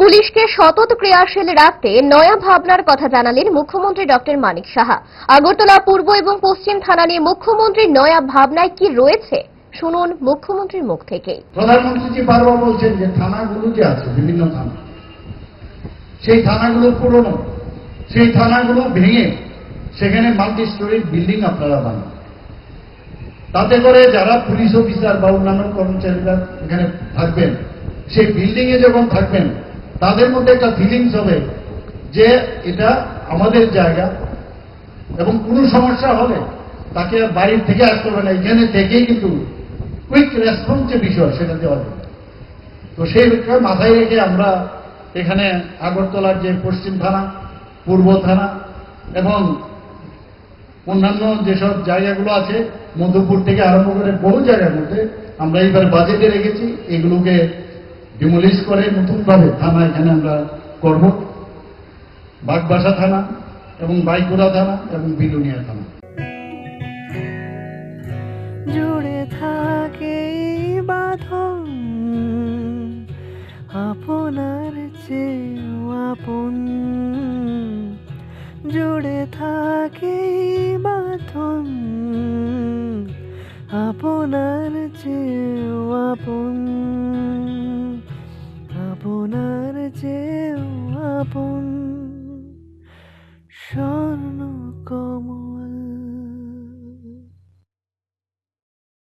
পুলিশকে সতত ক্রিয়াশীল রাখতে নয়া ভাবনার কথা জানালেন মুখ্যমন্ত্রী ডক্টর মানিক সাহা। আগরতলা পূর্ব এবং পশ্চিম থানা নিয়ে মুখ্যমন্ত্রীর নয়া ভাবনায় কি রয়েছে, শুনুন মুখ্যমন্ত্রীর মুখ থেকেই। প্রধানমন্ত্রীজি বারবার বলছেন যে থানাগুলো যে আছে, বিভিন্ন থানা। সেই থানাগুলো পুরনো। সেই থানাগুলো ভেঙে সেখানে মাল্টি স্টোরি বিল্ডিং আপনারা বানান। তাতে করে যারা পুলিশ অফিসার বা অন্যান্য কর্মচারীরা এখানে থাকবেন, সেই বিল্ডিং এ যখন থাকবেন তাদের মধ্যে একটা ফিলিংস হবে যে এটা আমাদের জায়গা এবং কোনো সমস্যা হলে তাকে বাড়ির থেকে আসতে হবে না, এখানে থেকেই কিন্তু কুইক রেসপন্স যে বিষয়, সেটা দেওয়া যাবে তো সেই বিষয়ে মাথায় রেখে আমরা এখানে আগরতলার যে পশ্চিম থানা, পূর্ব থানা এবং অন্যান্য যেসব জায়গাগুলো আছে, মধুপুর থেকে আরম্ভ করে বহু জায়গার মধ্যে আমরা এইবার বাজেটে রেখেছি। এগুলোকে ডিমোলিশ করে নতুনভাবে থানা, এখানে আমরা করব। বাগবাসা থানা এবং বাইকুড়া থানা এবং বিলুনিয়া থানা। জুড়ে থাকে বাঁধন, আপনার চেয়েও আপন। জুড়ে থাকে বাঁধন, আপনার চেয়েও আপন। আপন